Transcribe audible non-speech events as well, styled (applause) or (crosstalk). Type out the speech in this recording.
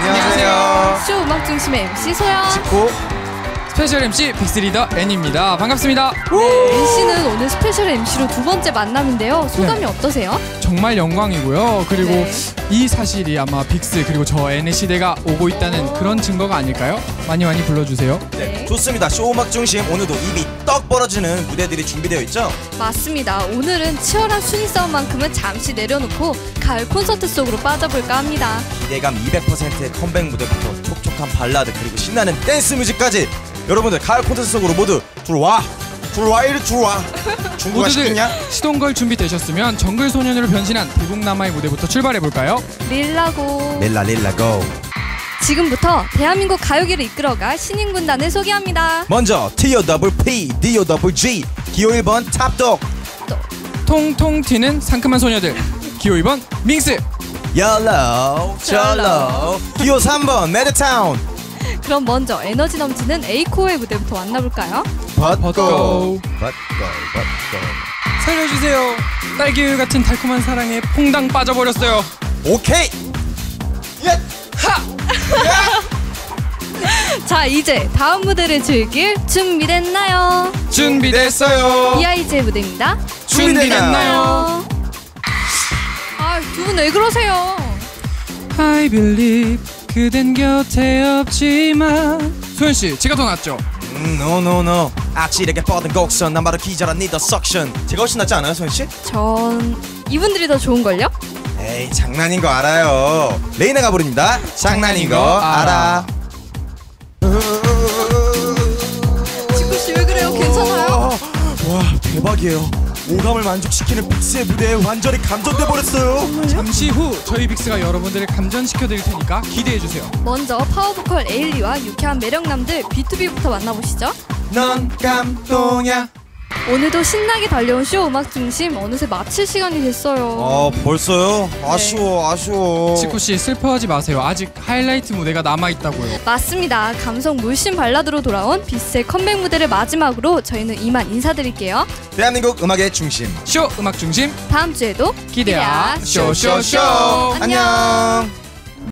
안녕하세요. 쇼 음악 중심의 MC 소영. 찍고 스페셜 MC 빅스리더 N입니다. 반갑습니다. 네, NC는 오늘 스페셜 MC로 두 번째 만남인데요. 소감이 어떠세요? 정말 영광이고요. 그리고 네. 이 사실이 아마 빅스 그리고 저 N의 시대가 오고 있다는 그런 증거가 아닐까요? 많이 많이 불러주세요. 네. 좋습니다. 쇼 음악 중심 오늘도 입이 떡 벌어지는 무대들이 준비되어 있죠. 맞습니다. 오늘은 치열한 순위 싸움만큼은 잠시 내려놓고 가을 콘서트 속으로 빠져볼까 합니다. 기대감 200%의 컴백 무대부터 촉촉한 발라드 그리고 신나는 댄스 뮤직까지 여러분들 가을 콘서트 속으로 모두 들어와 들어와 이리 들어와 중국어 (laughs) 모두들 시켰냐? 시동 걸 준비 되셨으면 정글 소년으로 변신한 대북남아의 무대부터 출발해 볼까요? 릴라고. 릴라 릴라 고 지금부터 대한민국 가요계를 이끌어갈 신인 군단을 소개합니다. 먼저 T.O. 더블 P, D.O. 더블 G 기호 1번 탑독 통통 튀는 상큼한 소녀들. 기호 2번 밍스. 옐로우 젤로 기호 3번 매드타운 그럼 먼저 에너지 넘치는 에이코의 무대부터 만나볼까요? 벚고. 벚고 벚고 살려주세요. 딸기우유 같은 달콤한 사랑에 퐁당 빠져버렸어요. 오케이 자 이제 다음 무대를 즐길 준비됐나요? 준비됐어요. 이아이즈의 무대입니다. 준비됐나요? 아두 분 왜 그러세요? I believe 그댄 곁에 없지만 소연 씨, 제가 더 낫죠? 음, no no no 아찔하게 뻗은 곡선 난 바로 기절한 니더 석션 제가 훨씬 낫지 않아요 소연 씨? 전 이분들이 더 좋은 걸요? 에이 장난인 거 알아요 레이나가 부릅니다 장난인 거 알아 대박이에요 오감을 만족시키는 빅스의 무대에 완전히 감전돼 버렸어요 잠시 후 저희 빅스가 여러분들을 감전시켜 드릴 테니까 기대해 주세요. 먼저 파워보컬 에일리와 유쾌한 매력남들 B2B부터 만나보시죠. 넌 감동이야 오늘도 신나게 달려온 쇼 음악 중심 어느새 마칠 시간이 됐어요. 아 벌써요? 아쉬워 아쉬워 치쿠 씨 슬퍼하지 마세요. 아직 하이라이트 무대가 남아 있다고요. 맞습니다. 감성 물씬 발라드로 돌아온 비스의 컴백 무대를 마지막으로 저희는 이만 인사드릴게요. 대한민국 음악의 중심 쇼 음악 중심 다음 주에도 기대야 기대야. 쇼쇼쇼. 안녕. 안녕